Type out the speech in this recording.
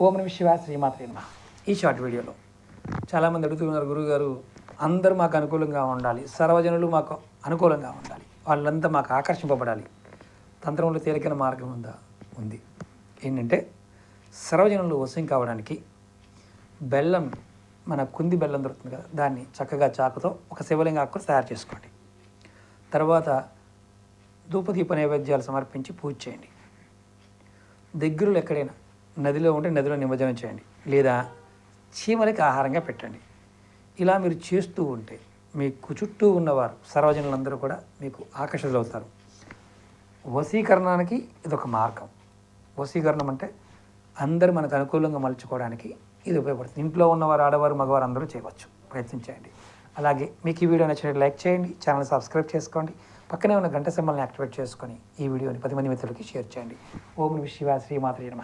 ఓం నమ శివ శ్రీమాత్రే నమ. ఈ షార్ట్ వీడియోలో చాలామంది అడుగుతున్నారు గురుగారు అందరూ మాకు అనుకూలంగా ఉండాలి. సర్వజనులు మాకు అనుకూలంగా ఉండాలి. వాళ్ళంతా మాకు ఆకర్షింపబడాలి. తంత్రంలో తేలికైన మార్గం ఉందా? ఉంది. ఏంటంటే సర్వజనులు వశం కావడానికి బెల్లం మన కుంది బెల్లం దొరుకుతుంది కదా దాన్ని చక్కగా చాకుతో ఒక శివలింగ ఆకులు తయారు చేసుకోండి. తర్వాత ధూపదీప నైవేద్యాలు సమర్పించి పూజ చేయండి. దగ్గరలో ఎక్కడైనా నదిలో ఉంటే నదిలో నిమజ్జనం చేయండి. లేదా చీమలకి ఆహారంగా పెట్టండి. ఇలా మీరు చేస్తూ ఉంటే మీకు చుట్టూ ఉన్నవారు సర్వజనులందరూ కూడా మీకు ఆకర్షితులవుతారు. వశీకరణానికి ఇదొక మార్గం. వశీకరణం అంటే అందరూ మనకు అనుకూలంగా మలుచుకోవడానికి ఇది ఉపయోగపడుతుంది. ఇంట్లో ఉన్నవారు ఆడవారు మగవారు అందరూ చేయవచ్చు. ప్రయత్నించండి అలాగే మీకు ఈ వీడియో నచ్చినట్టు లైక్ చేయండి. ఛానల్ సబ్స్క్రైబ్ చేసుకోండి. పక్కనే ఉన్న గంట సింబల్ని యాక్టివేట్ చేసుకొని ఈ వీడియోని పది మంది మిత్రులకి షేర్ చేయండి. ఓం శివ శివాయ నమ.